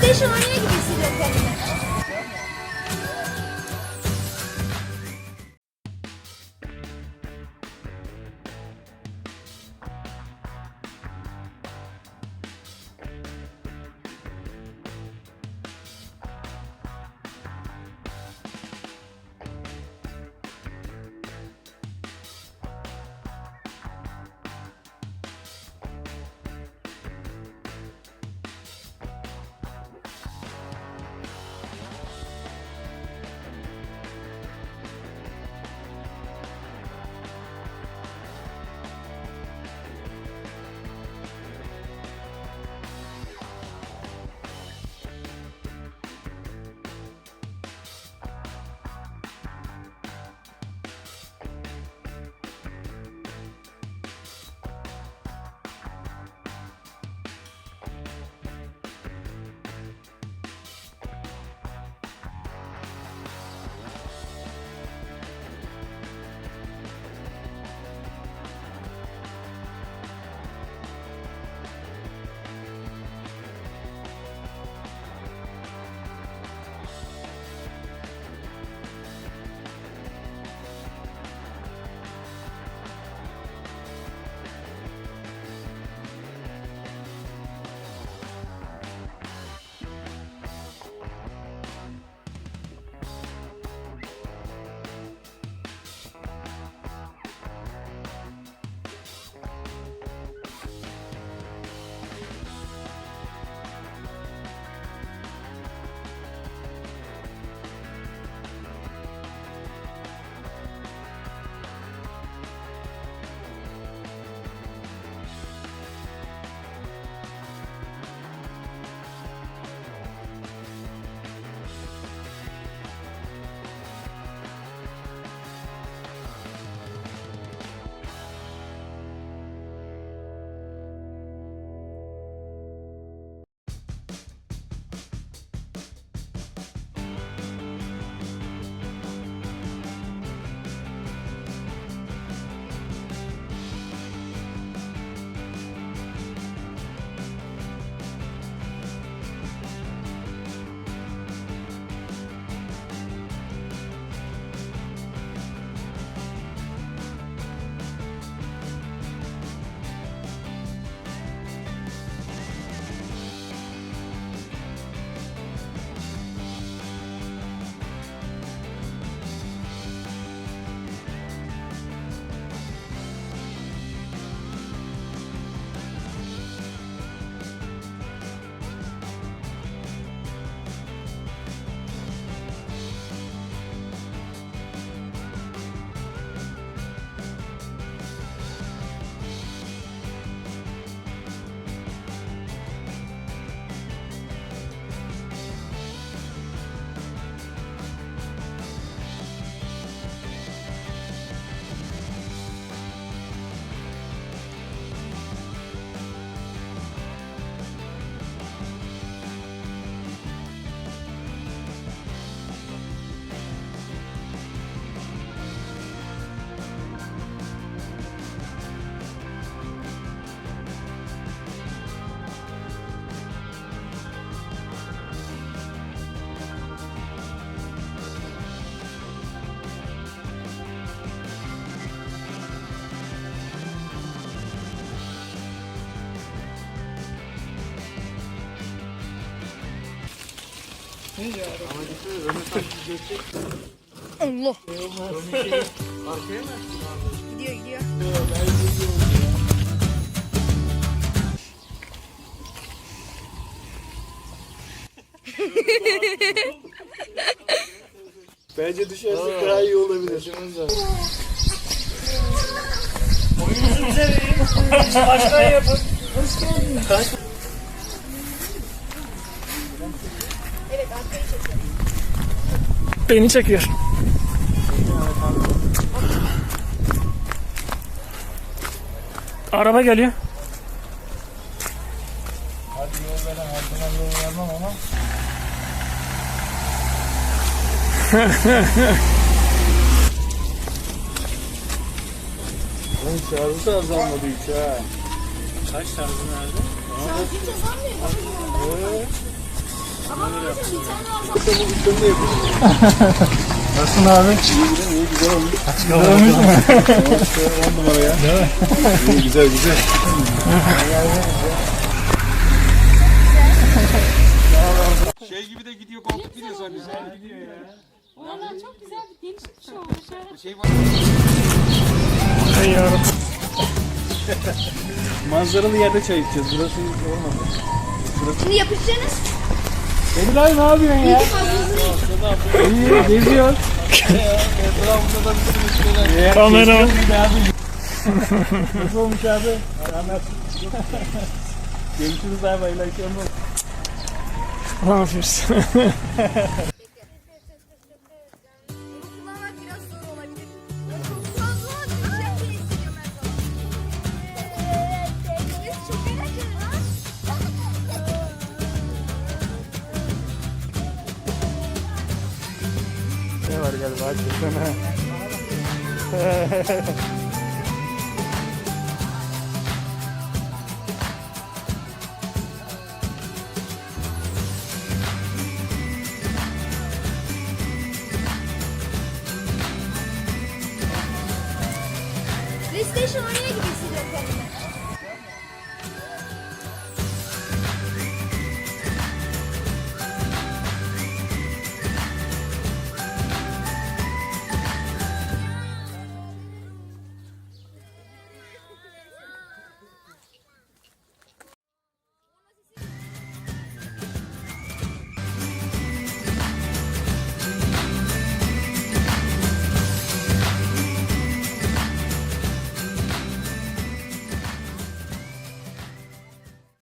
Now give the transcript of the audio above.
PlayStation oynuyor gibi Allah. Gidiyor gidiyor. Bence düşersek daha iyi olabilir. Oyununuzu. Siz başkan yapın. Evet arkayı çekiyor. Beni çekiyor. Araba geliyor. Hadi yol veren zaman yol vermem ama. Onun şarjı da azalmadı hiç ha. Kaç tarzı nerede? Hiç azalmıyor. Nasılsın abi? İyi güzel olmuş. Güzel olmuş mu? On numara ya. Değil mi? İyi güzel güzel. Şey gibi de gidiyor koltuk gidiyor sanki. Valla çok güzel bir değişik bir şey olmuş. ya. Şey var. Ey yarabbim. Manzaralı yerde çay içeceğiz. Burası olmadı. Şimdi yapışacaksınız. Abi ne yapıyorsun ya? İyi geziyor. Etrafında da bir sürü şeyler. Kamera. Nasıl olmuş abi? Anlat. Görüşürüz abi. Hayırlı akşamlar. Ne yapıyorsun? Hakikaten ha. PlayStation oynaya gidiyor.